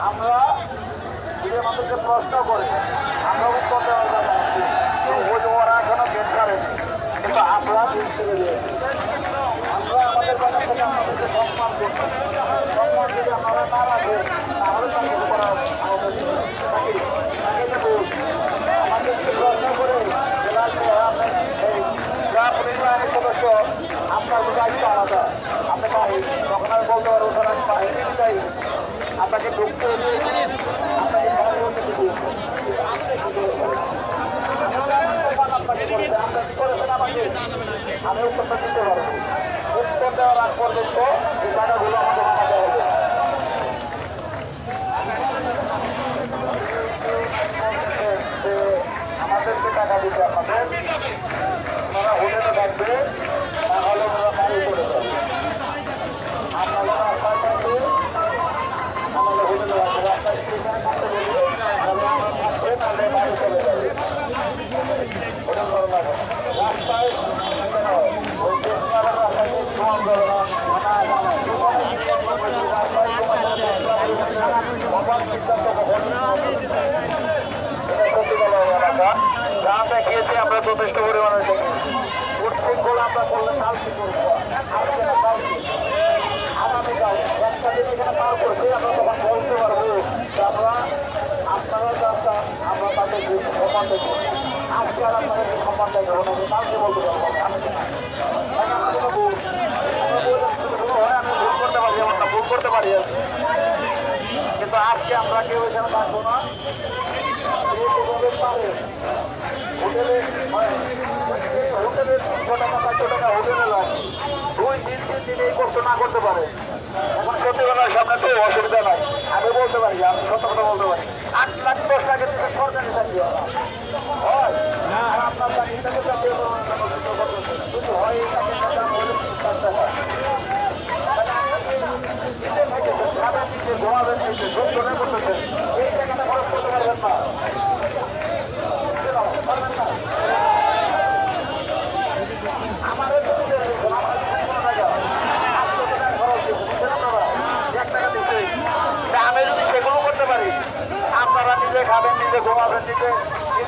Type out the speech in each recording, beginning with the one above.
আমরা যে আমাদেরকে প্রশ্ন করে, আমরা উত্তর দেওয়ার আসছি। ওই ওরা এখনও বের করেনি কিন্তু আমরা আমরা আমাদের কথা থেকে আমাদেরকে সম্মান করছি সম্মান যদি আপনারা না রাখেন তাহলে চাকরি করা আমাদের চাকরি চাকরি দেবো আমাদেরকে প্রশ্ন করে যে রাজ্যে আপনার এই যা পুলিশ বাহিনীর সদস্য আপনার তো দায়িত্ব আলাদা আপনি বাহিনী তখন আমি বলতে পারব স্যার আমি বাহিনী চাই আপনাকে ঢুকতে দিয়েছি আপনাকে বাইরে হতে দিয়েছি কিন্তু আপনি কি করেছেন? আমি তো আমার সম্মান আপনাকে করেছি। আপনি কি করেছেন আমাকে? আমি উত্তরটা দিতে পারব উত্তর দেওয়ার আগ পর্যন্ত এই টাকাগুলো আমাকে বানাতে হবে আমাদেরকে টাকা দিতে আপনাদের ওনারা হোটেলে থাকবে তাহলে ওনারা বাড়ি করে যাবে আপনারা রাস্তায় থাকবে আমাদের হোটেলে থাকবে রাস্তায় স্টেশনে থাকতে বলবে তাহলে আমরা থাকবে তাহলে বাড়ি চলে যাবে হোটেল করে যাবে রাস্তায় কেন ওই স্টেশনের রাস্তায় সমান করে না রাস্তায় সমান সিদ্ধান্ত কখন যা দেখিয়েছি আমরা যথেষ্ট পরিমাণে দেখিয়েছি উৎশৃঙ্খলা আমরা করলে কালকে করব। আজকে না কালকে আগামীকাল একটা দিন এখানে পার করছি আমরা তখন বলতে পারব আমরা আপনারা আমরা তাদেরকে সম্মান দেবো। আজকে আর আপনাদেরকে সম্মান দেবো না কালকে আমি? আমরা ভুল করতে পারি না, ভুল করতে পারি। কিন্তু আজকে আমরা কেউ এখানে থাকব না যে যেভাবে পারে হোটেলে মানে হোটেলে তিনশো টাকা চারশো টাকা হোটেলে লাগে দুই দিন তিন দিন এই কষ্ট না করতে পারে। এখন কথা সামনে তো অসুবিধা নাই। আমি বলতে পারি, আমি সত্য কথা বলতে やっ！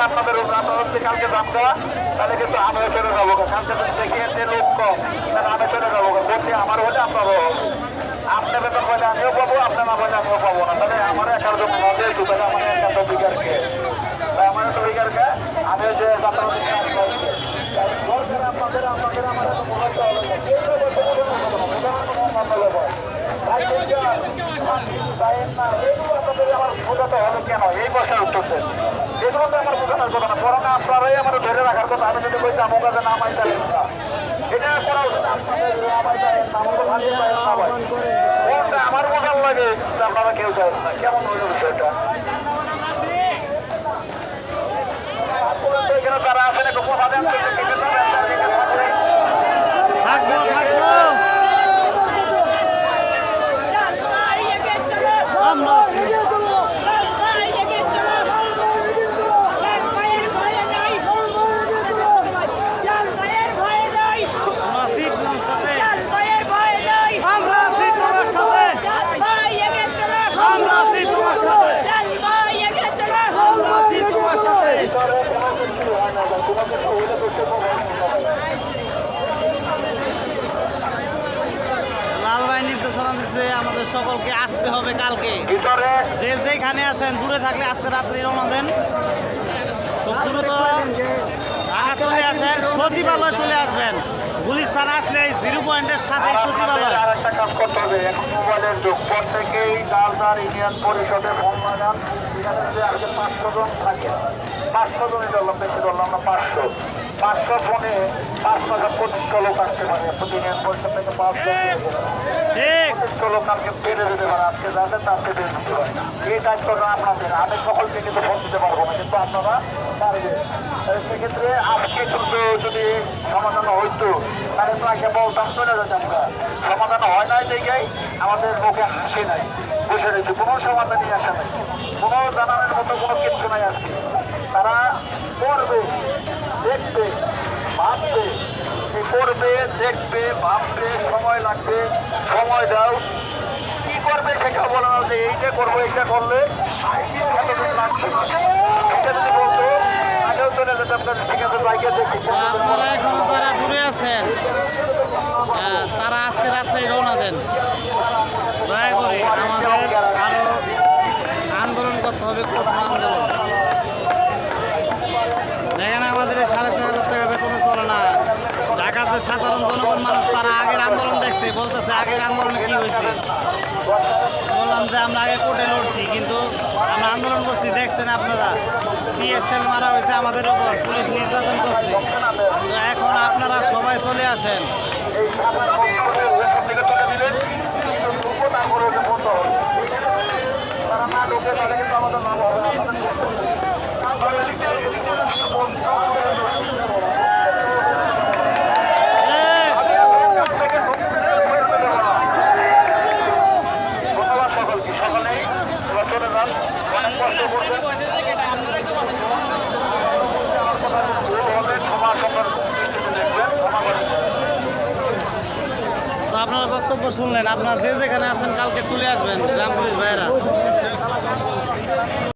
করতেছে আপনাদের আপনারা যদি কালকে দাম দেওয়া তাহলে কিন্তু আমিও চলে যাব। কালকে যদি দেখিয়ে যে লোক কম, তাহলে আমি চলে যাব। বলছি আমার হলে আপনারও হবে। আপনি বেতন পাইলে আমিও পাবো আপনি না পাইলে আমিও পাবো না। তাহলে আমার একার জন্য মজা একটু তাহলে আমার একটা তো বিকারকে তাই আমার একটা বিকারকে আমি ওই যে যাত্রা আপনাদের আপনাদের, আমার এত মনে হবে আমার কোনো আমার এই প্রশ্নের উত্তর দেন এগুলো তো আমার বোঝানোর কথা না বরং আপনারাই আমার ধরে রাখার কথা। আমি যদি বলছি আমার কাছে নাম চাইলেন না এটা করা উচিত আপনাদের নামাই চাইলেন না আমাকে ভালিয়ে চাইলেন না ভাই কোনটা আমার বোঝার লাগে যে আপনারা কেউ চাইলেন না কেমন হলো বিষয়টা আপনারা তো এখানে যারা আছেন একটু কথা দেন তো, একটু কেটে দেন, আপনারা এখানে থাকলে। থাকব থাকব আমরা আছি আমরা আছি তোমার সাথে আমরা আছি তোমার সাথে আমরা আছি তোমার সাথে আমরা আছি তোমার সাথে ভিতরে কোনো কিছু হয় না, কোনো কিছু হলে তো সে প্রভাব পড়বে। লাল ভাই নির্দেশনা দিচ্ছে আমাদের সকলকে আসতে হবে কালকে। যে যেখানে আছেন, দূরে থাকলে আজকে রাত্রি রওনা দেন। চলে আসেন, সচিবালয় চলে আসবেন। থানা আসলে জিরো পয়েন্টের সাথে সচিবালয়। একটা কাজ করতে পাঁচশো জনই ধরলাম বেশি ধরলাম না পাঁচশো। পাঁচশো ফোনে পাঁচ হাজার পঁচিশশো লোক আসতে পারে প্রতি ইউনিয়ন পরিষদ থেকে পাঁচশো পঁচিশশো লোক কালকে পেরে দিতে পারে আজকে যাতে তার পেরে দিতে পারে। এই দায়িত্বটা আপনাদের আমি সকলকে কিন্তু ফোন দিতে পারব না কিন্তু আপনারা পারবেন। সেক্ষেত্রে আজকে কিন্তু যদি সমাধান হইতো তাহলে তো আগে বলতাম চলে যেতাম আমরা সমাধান হয় নাই দেখেই আমাদের মুখে হাসি নাই বসে রয়েছে কোনো সমাধানই আসে নাই। কোনো জানানোর মতো কোনো কিছু নাই আজকে। তারা করবে দেখবে, ভাববে। কি করবে দেখবে, ভাববে, সময় লাগবে, সময় দাও। কি করবে সেটা বলে না, যে এইটা করব, এইটা করলে এতদিন লাগবে চলে ঠিক আছে, বাইকে দেখি। আপনারা এখনও যারা দূরে আছেন তারা আজকে রাত্রে রওনা দেন। দয়া করে আমাদের আরও আন্দোলন করতে হবে, কঠোর আন্দোলন দেখেন আমাদের এই সাড়ে ছয় হাজার টাকা বেতনে চলে না ঢাকার যে সাধারণ জনগণ মানুষ, তারা আগের আন্দোলন দেখছে, বলতেছে আগের আন্দোলনে কি হয়েছে? বললাম যে আমরা আগে কোর্টে লড়ছি, কিন্তু আমরা আন্দোলন করছি, দেখছেন আপনারা, পিএসএল মারা হয়েছে আমাদের উপর, পুলিশ নির্যাতন করছে। এখন আপনারা সবাই চলে আসেন। শুনলেন। আপনারা যে যেখানে আছেন কালকে চলে আসবেন রামপুরিশ ভাইয়েরা।